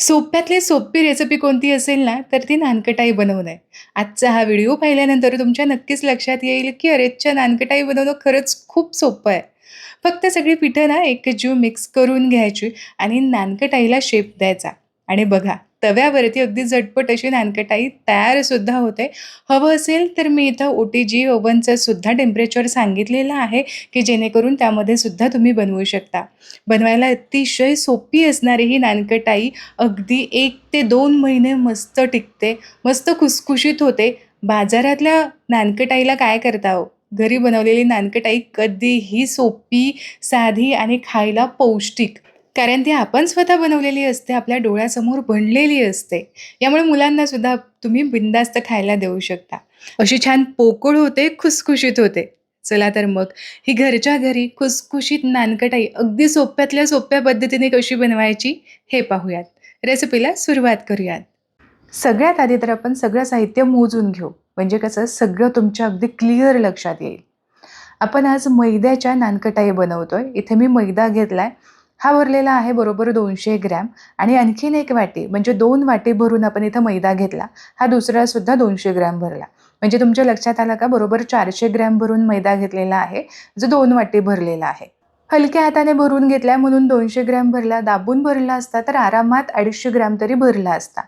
सोप्यातली सोपी रेसिपी कोणती असेल ना, तर ती नानकटाई बनवणं आहे. आजचा हा व्हिडिओ पाहिल्यानंतर तुमच्या नक्कीच लक्षात येईल, की अरेच्या नानकटाई बनवणं खरंच खूप सोपं आहे. फक्त सगळी पिठं ना एकजीव मिक्स करून घ्यायची आणि नानकटाईला शेप द्यायचा आणि बघा तव्यावरती अगदी झटपट अशी नानकटाई तयारसुद्धा होते. हवं असेल तर मी इथं ओ-टी-जी ओव्हनचं सुद्धा टेम्परेचर सांगितलेलं आहे, की जेणेकरून त्यामध्ये सुद्धा तुम्ही बनवू शकता. बनवायला अतिशय सोपी असणारी ही नानकटाई अगदी एक ते दोन महिने मस्त टिकते, मस्त खुसखुशीत होते. बाजारातल्या नानकटाईला काय करता हो, घरी बनवलेली नानकटाई कधीही सोपी, साधी आणि खायला पौष्टिक. कारण ती आपण स्वतः बनवलेली असते, आपल्या डोळ्यासमोर बनलेली असते. यामुळे मुलांना सुद्धा तुम्ही बिनधास्त खायला देऊ शकता. अशी छान पोकळ होते, खुसखुशीत होते. चला तर मग ही घरच्या घरी खुसखुशीत नानकटाई अगदी सोप्यातल्या सोप्या पद्धतीने कशी बनवायची हे पाहूयात. रेसिपीला सुरुवात करूयात. सगळ्यात आधी तर आपण सगळं साहित्य मोजून घेऊ. म्हणजे कसं सगळं तुमच्या अगदी क्लिअर लक्षात येईल. आपण आज मैद्याच्या नानकटाई बनवतोय. इथे मी मैदा घेतलाय. हा भरलेला आहे बरोबर दोनशे ग्रॅम आणि आणखीन एक वाटी म्हणजे दोन वाटी भरून आपण इथं मैदा घेतला. हा दुसरा सुद्धा 200 ग्रॅम भरला. म्हणजे तुमच्या लक्षात आलं का बरोबर चारशे ग्रॅम भरून मैदा घेतलेला आहे, जो दोन वाटी भरलेला आहे. हलक्या हाताने भरून घेतलाय म्हणून दोनशे ग्रॅम भरला. दाबून भरला असता तर आरामात 250 ग्रॅम तरी भरला असता.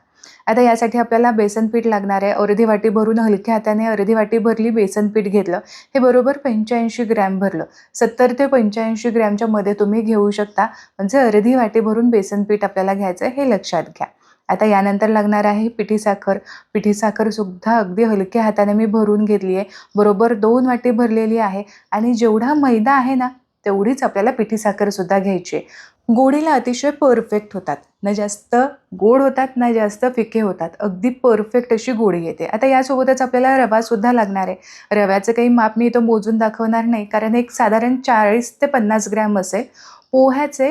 आता यासाठी आपल्याला बेसन पीठ लागणार आहे. अर्धी वाटी भरून हलक्या हाताने अर्धी वाटी भरली बेसन पीठ घेतलं. हे बरोबर 85 ग्रॅम भरलं. 70 ते 85 ग्रॅमच्या मध्ये तुम्ही घेऊ शकता. म्हणजे अर्धी वाटी भरून बेसन पीठ आपल्याला घ्यायचं हे लक्षात घ्या. आता यानंतर लागणार आहे पिठी साखर. पिठी साखरसुद्धा अगदी हलक्या हाताने मी भरून घेतली आहे. बरोबर दोन वाटी भरलेली आहे आणि जेवढा मैदा आहे ना, तेवढीच आपल्याला पिठी साखरसुद्धा घ्यायची आहे. गोडीला अतिशय परफेक्ट होतात. ना जास्त गोड होतात, ना जास्त फिके होतात. अगदी परफेक्ट अशी गोडी येते. आता यासोबतच आपल्याला रवासुद्धा लागणार आहे. रव्याचं काही माप मी इथं मोजून दाखवणार नाही, कारण एक साधारण 40 ते 50 ग्रॅम असेल. पोह्याचे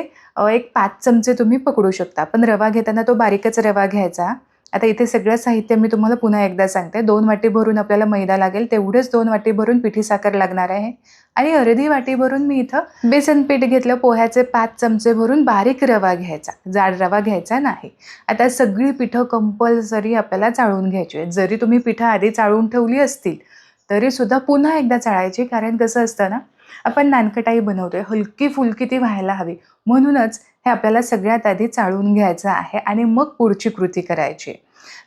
एक पाच चमचे तुम्ही पकडू शकता. पण रवा घेताना तो बारीकच रवा घ्यायचा. आता इथे सगळं साहित्य मी तुम्हाला पुन्हा एकदा सांगते. दोन वाटी भरून आपल्याला मैदा लागेल, तेवढेच दोन वाटी भरून पिठी साखर लागणार आहे आणि अर्धी वाटी भरून मी इथं बेसन पीठ घेतलं. पोह्याचे पाच चमचे भरून बारीक रवा घ्यायचा, जाड रवा घ्यायचा नाही. आता सगळी पिठं कंपल्सरी आपल्याला चाळून घ्यायची आहेत. जरी तुम्ही पिठं आधी चाळून ठेवली असतील, तरीसुद्धा पुन्हा एकदा चाळायची. कारण कसं असतं ना, आपण नानकटाई बनवतोय, हलकी-फुलकी ती व्हायला हवी. म्हणूनच हे आपल्याला सगळ्यात आधी चाळून घ्यायचं आहे आणि मग पुढची कृती करायची.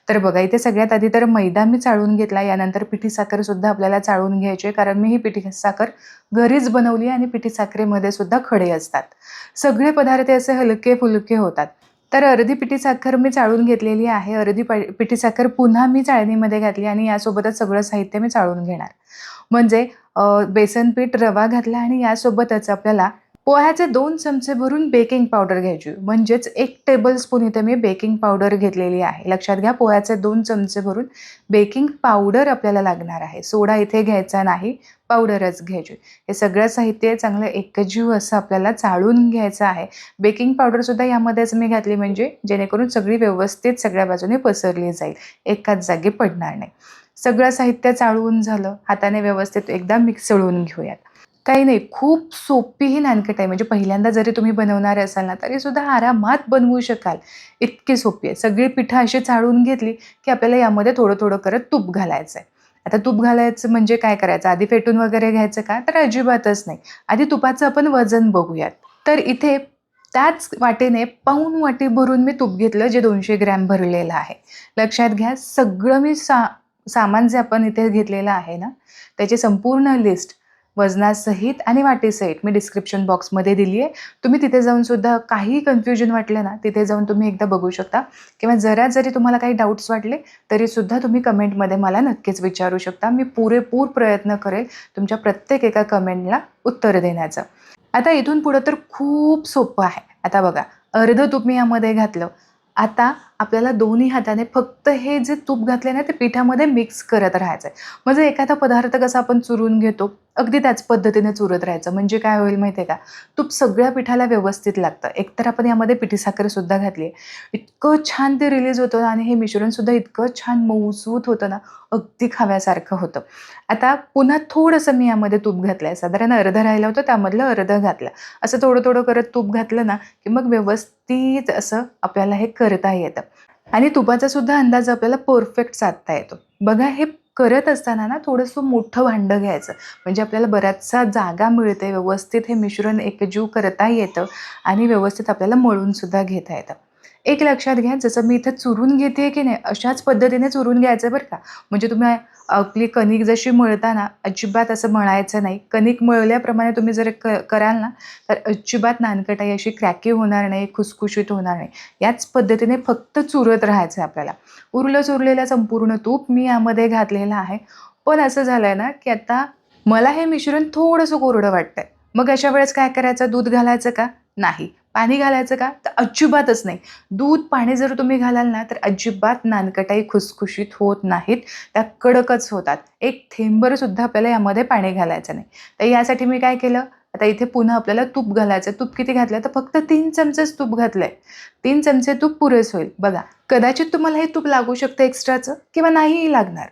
तर बघा इथे सगळ्यात आधी तर मैदा मी चाळून घेतला. यानंतर पिठी साखरसुद्धा आपल्याला चाळून घ्यायची आहे. कारण मी ही पिठी साखर घरीच बनवली आणि पिठी साखरेमध्ये सुद्धा खडे असतात. सगळे पदार्थ असे हलके-फुलके होतात. तर अर्धी पिठी साखर मी चाळून घेतलेली आहे. अर्धी प पिठी साखर पुन्हा मी चाळणीमध्ये घातली आणि यासोबतच सगळं साहित्य मी चाळून घेणार. म्हणजे बेसन पीठ, रवा घातला आणि यासोबतच आपल्याला पोह्याचे दोन चमचे भरून बेकिंग पावडर घ्यायची. म्हणजेच एक टेबलस्पून इथे मी बेकिंग पावडर घेतलेली आहे. लक्षात घ्या पोह्याचे दोन चमचे भरून बेकिंग पावडर आपल्याला लागणार आहे. सोडा इथे घ्यायचा नाही, पावडरच घ्यायची. हे सगळं साहित्य चांगलं एकजीव असं आपल्याला चाळून घ्यायचं आहे. बेकिंग पावडरसुद्धा यामध्येच मी घातली म्हणजे जेणेकरून सगळी व्यवस्थित सगळ्या बाजूने पसरली जाईल. एकाच जागी पडणार नाही. सगळं साहित्य चाळून झालं. हाताने व्यवस्थित एकदा मिक्सळून घेऊयात. काही नाही, खूप सोपी ही नानकट आहे म्हणजे पहिल्यांदा जरी तुम्ही बनवणारे असाल ना, तरीसुद्धा आरामात बनवू शकाल. इतकी सोपी आहे. सगळी पिठं अशी चाळून घेतली, की आपल्याला यामध्ये थोडं-थोडं करत तूप घालायचं आहे. आता तूप घालायचं म्हणजे काय करायचं? आधी फेटून वगैरे घ्यायचं का? तर अजिबातच नाही. आधी तुपाचं आपण वजन बघूयात. तर इथे त्याच वाटेने पाऊन वाटी भरून मी तूप घेतलं, जे दोनशे ग्रॅम भरलेलं आहे. लक्षात घ्या सगळं मी सा सामान जे आपण इथे घेतलेलं आहे ना, त्याची संपूर्ण लिस्ट वजनासहित आणि वाटीसहित मी डिस्क्रिप्शन बॉक्समध्ये दिली आहे. तुम्ही तिथे जाऊन सुद्धा काही कन्फ्युजन वाटलं ना, तिथे जाऊन तुम्ही एकदा बघू शकता किंवा जरा जरी तुम्हाला काही डाऊट्स वाटले, तरीसुद्धा तुम्ही कमेंटमध्ये मला नक्कीच विचारू शकता. मी पुरेपूर प्रयत्न करेल तुमच्या प्रत्येक एका कमेंटला उत्तर देण्याचं. आता इथून पुढं तर खूप सोपं आहे. आता बघा अर्धं तूप मी यामध्ये घातलं. आता आपल्याला दोन्ही हाताने फक्त हे जे तूप घातले ना, ते पिठामध्ये मिक्स करत राहायचं आहे. म्हणजे एखादा पदार्थ कसा आपण चुरून घेतो, अगदी त्याच पद्धतीने चुरत राहायचं. म्हणजे काय होईल माहिती आहे का? तूप सगळ्या पिठाला व्यवस्थित लागतं. एकतर आपण यामध्ये पिठी साखरसुद्धा घातली आहे इतकं छान ते रिलीज होतं आणि हे मिश्रणसुद्धा इतकं छान मऊसूत होतं ना अगदी खाव्यासारखं होतं. आता पुन्हा थोडंसं मी यामध्ये तूप घातलं आहे साधारण अर्धं राहिलं होतं त्यामधलं अर्धं घातलं. असं थोडं थोडं करत तूप घातलं ना की मग व्यवस्थित असं आपल्याला हे करता येतं. आणि तुपाचा सुद्धा अंदाज आपल्याला परफेक्ट साधता येतो. बघा हे करत असताना ना थोडंसं मोठं भांडं घ्यायचं. म्हणजे आपल्याला बऱ्याचसा जागा मिळते व्यवस्थित हे मिश्रण एकजीव करता येतं आणि व्यवस्थित आपल्याला मळूनसुद्धा घेता येतं. एक लक्षात घ्या जसं मी इथं चुरून घेते की नाही अशाच पद्धतीने चुरून घ्यायचं बरं का. म्हणजे तुम्ही आपली कणिक जशी मळताना अजिबात असं मळायचं नाही. कणिक मळल्याप्रमाणे तुम्ही जर क कराल ना तर अजिबात नानकटाई अशी क्रॅकी होणार नाही खुसखुशीत होणार नाही. याच पद्धतीने फक्त चुरत राहायचं आहे आपल्याला. उरलं चुरलेलं संपूर्ण तूप मी यामध्ये घातलेलं आहे. पण असं झालं आहे ना की आता मला हे मिश्रण थोडंसं कोरडं वाटतं आहे मग अशा वेळेस काय करायचं? दूध घालायचं का? नाही. पाणी घालायचं का? तर अजिबातच नाही. दूध पाणी जर तुम्ही घालाल ना तर अजिबात नानकटाई खुसखुशीत होत नाहीत. त्या कडकच होतात. एक थेंबरसुद्धा आपल्याला यामध्ये पाणी घालायचं नाही. तर यासाठी मी काय केलं? आता इथे पुन्हा आपल्याला तूप घालायचं. तूप किती घातलं? तर फक्त तीन चमचेच तूप घातलं आहे तीन चमचे तूप पुरेस होईल. बघा कदाचित तुम्हाला हे तूप लागू शकतं एक्स्ट्राचं किंवा नाहीही लागणार.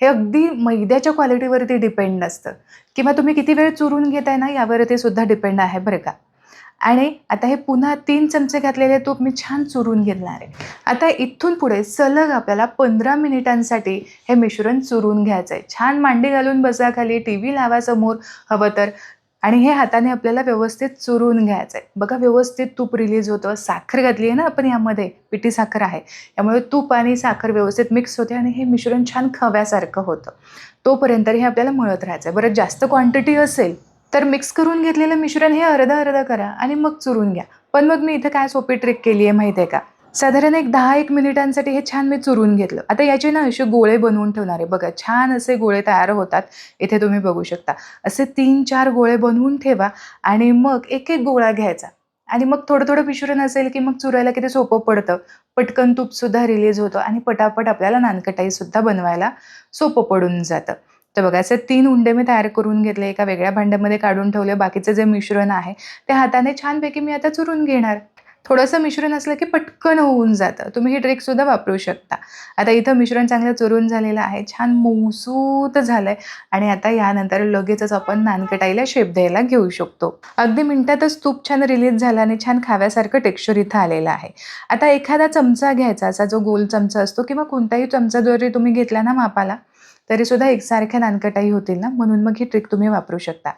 हे अगदी मैद्याच्या क्वालिटीवरती डिपेंड असतं किंवा तुम्ही किती वेळ चुरून घेताय ना यावरती सुद्धा डिपेंड आहे बरं का. आणि आता हे पुन्हा तीन चमचे घातलेले तूप मी छान चुरून घेणार आहे. आता इथून पुढे सलग आपल्याला पंधरा मिनिटांसाठी हे मिश्रण चुरून घ्यायचं आहे छान मांडी घालून बसा खाली टी व्ही लावा समोर हवं तर. आणि हे हाताने आपल्याला व्यवस्थित चुरून घ्यायचं आहे बघा व्यवस्थित तूप रिलीज होतं. साखर घातली आहे ना आपण यामध्ये पिठी साखर आहे. त्यामुळे तूप आणि साखर व्यवस्थित मिक्स होते आणि हे मिश्रण छान खव्यासारखं होतं. तोपर्यंत हे आपल्याला मळत राहायचं आहे बरं जास्त क्वांटिटी असेल तर मिक्स करून घेतलेलं मिश्रण हे अर्धं अर्धं करा आणि मग चुरून घ्या. पण मग मी इथं काय सोपी ट्रिक केली आहे माहिती आहे का? साधारण एक दहा एक मिनिटांसाठी हे छान मी चुरून घेतलं. आता याचे ना असे गोळे बनवून ठेवणार आहे. बघा छान असे गोळे तयार होतात. इथे तुम्ही बघू शकता. असे तीन चार गोळे बनवून ठेवा आणि मग एक एक गोळा घ्यायचा. आणि मग थोडं थोडं मिश्रण असेल की मग चुरायला किती सोपं पडतं. पटकन तूपसुद्धा रिलीज होतं आणि पटापट आपल्याला नानकटाईसुद्धा बनवायला सोपं पडून जातं. तर बघा असे तीन उंडे मी तयार करून घेतले एका वेगळ्या भांड्यामध्ये काढून ठेवले बाकीचं जे मिश्रण आहे ते हाताने छानपैकी मी आता चुरून घेणार. थोडंसं मिश्रण असलं की पटकन होऊन जातं. तुम्ही ही ट्रिकसुद्धा वापरू शकता. आता इथं मिश्रण चांगलं चुरून झालेलं आहे छान मऊसूत झालं आहे आणि आता यानंतर लगेचच आपण नानकटाईला शेप द्यायला घेऊ शकतो. अगदी मिनटातच तूप छान रिलीज झालं आणि छान खाव्यासारखं टेक्स्चर इथं आलेलं आहे. आता एखादा चमचा घ्यायचा असा जो गोल चमचा असतो किंवा कोणताही चमचा जरी तुम्ही घेतला ना मापाला तरीसुद्धा एकसारख्या नानकटाई होतील ना? म्हणून मग ही ट्रिक तुम्ही वापरू शकता.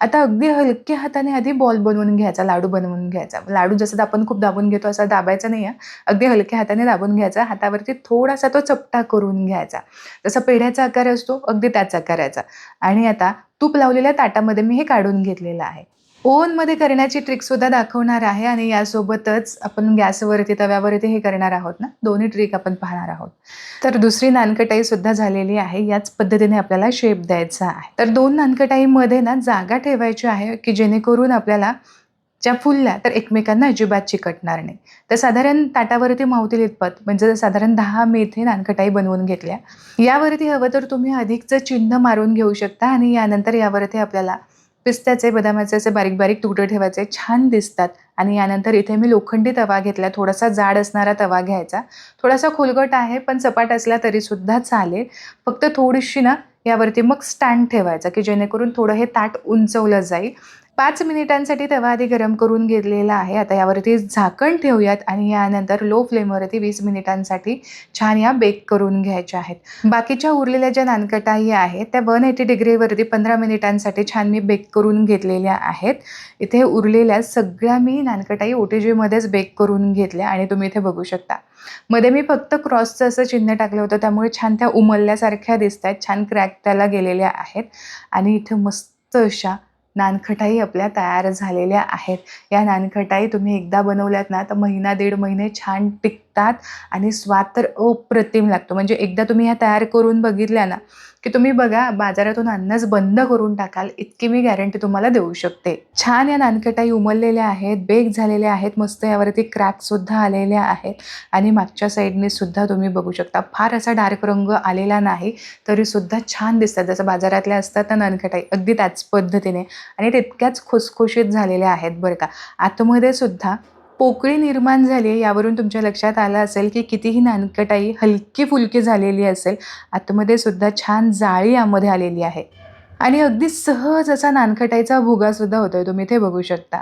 आता अगदी हलक्या हाताने आधी बॉल बनवून घ्यायचा लाडू बनवून घ्यायचा. लाडू जसं आपण खूप दाबून घेतो असं दाबायचा नाही आहे अगदी हलक्या हाताने दाबून घ्यायचा. हातावरती थोडासा तो चपटा करून घ्यायचा. जसा पेढ्याचा आकार असतो अगदी त्याचा आकाराचा. आणि आता तूप लावलेल्या ताटामध्ये मी हे काढून घेतलेलं आहे. ओव्हनमध्ये करण्याची ट्रिकसुद्धा दाखवणार आहे आणि यासोबतच आपण गॅसवरती तव्यावरती हे करणार आहोत ना? दोन्ही ट्रिक आपण पाहणार आहोत. तर दुसरी नानकटाईसुद्धा झालेली आहे. याच पद्धतीने आपल्याला शेप द्यायचा आहे. तर दोन नानकटाईमध्ये ना जागा ठेवायची आहे की जेणेकरून आपल्याला ज्या फुलल्या तर एकमेकांना अजिबात चिकटणार नाही. तर साधारण ताटावरती मावतील इतपत म्हणजे साधारण दहा मेथे नानकटाई बनवून घेतल्या. यावरती हवं तर तुम्ही अधिकचं चिन्ह मारून घेऊ शकता आणि यानंतर यावरती आपल्याला पिस्त्याचे बदामाचे असे बारीक बारीक तुकडे ठेवायचे छान दिसतात. आणि यानंतर इथे मी लोखंडी तवा घेतला थोडासा जाड असणारा तवा घ्यायचा. थोडासा खोलगट आहे पण सपाट असला तरीसुद्धा चालेल. फक्त थोडीशी ना यावरती मग स्टँड ठेवायचा की जेणेकरून थोडं हे ताट उंचवलं जाईल. पाच मिनिटांसाठी तवा आधी गरम करून घेतलेला आहे. आता यावरती झाकण ठेवूयात आणि यानंतर लो फ्लेमवरती वीस मिनिटांसाठी छान या बेक करून घ्यायच्या आहेत. बाकीच्या उरलेल्या ज्या नानकटाही आहेत त्या वन एटी डिग्रीवरती पंधरा मिनिटांसाठी छान मी बेक करून घेतलेल्या आहेत. इथे उरलेल्या सगळ्या मी नानकटाई ओ टी जीमध्येच बेक करून घेतल्या आणि तुम्ही इथे बघू शकता. मध्ये मी फक्त क्रॉसचं असं चिन्ह टाकलं होतं त्यामुळे छान त्या उमलल्यासारख्या दिसत आहेत छान क्रॅक त्याला गेलेल्या आहेत. आणि इथे मस्त अशा नानखटाई आपल्या तयार झालेल्या आहेत. या नानखटाई तुम्ही एकदा बनवल्यात ना तर महिना दीड महिने छान टिक लागतात आणि स्वाद तर अप्रतिम लागतो. म्हणजे एकदा तुम्ही ह्या तयार करून बघितल्या ना की तुम्ही बघा बाजारातून आणणंच बंद करून टाकाल इतकी मी गॅरंटी तुम्हाला देऊ शकते. छान या नानकटाई उमललेल्या आहेत बेक झालेल्या आहेत मस्त यावरती क्रॅकसुद्धा आलेल्या आहेत आणि मागच्या साईडने सुद्धा तुम्ही बघू शकता. फार असा डार्क रंग आलेला नाही तरीसुद्धा छान दिसतात. जसं बाजारातल्या असतात ना नानकटाई अगदी त्याच पद्धतीने आणि तितक्याच खुसखुशीत झालेल्या आहेत बरं का. आतमध्ये सुद्धा पोकळी निर्माण झाली आहे यावरून तुमच्या लक्षात आलं असेल की कितीही नानकटाई हलकी फुलकी झालेली असेल आतमध्ये सुद्धा छान जाळी यामध्ये आलेली आहे. आणि अगदी सहज असा नानखटाईचा भुगासुद्धा होतोय तुम्ही इथे बघू शकता.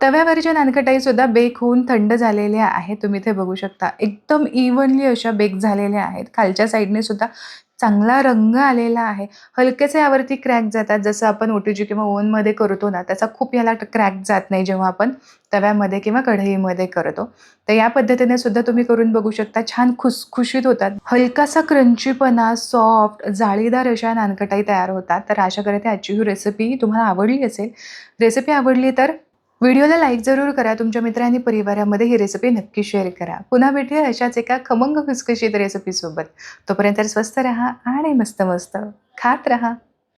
तव्यावरच्या नानखटाईसुद्धा बेक होऊन थंड झालेल्या आहेत तुम्ही इथे बघू शकता. एकदम इव्हनली अशा बेक झालेल्या आहेत. खालच्या साईडने सुद्धा चांगला रंग आलेला आहे. हलकेसे यावरती क्रॅक जातात. जसं आपण ओटीजी किंवा ओवनमध्ये करतो ना त्याचा खूप याला क्रॅक जात नाही जेव्हा आपण तव्यामध्ये किंवा कढईमध्ये करतो. तर या पद्धतीने सुद्धा तुम्ही करून बघू शकता. छान खुसखुशीत होतात. हलकासा क्रंचीपणा सॉफ्ट जाळीदार अशा नानकटाई तयार होतात. तर अशा करते आजची ही रेसिपी तुम्हाला आवडली असेल. रेसिपी आवडली तर व्हिडिओला लाईक जरूर करा. तुमच्या मित्र आणि परिवारामध्ये ही रेसिपी नक्की शेअर करा. पुन्हा भेटूया अशाच एका खमंग खुसखुशीत रेसिपीसोबत तोपर्यंत स्वस्त राहा आणि मस्त मस्त खात राहा.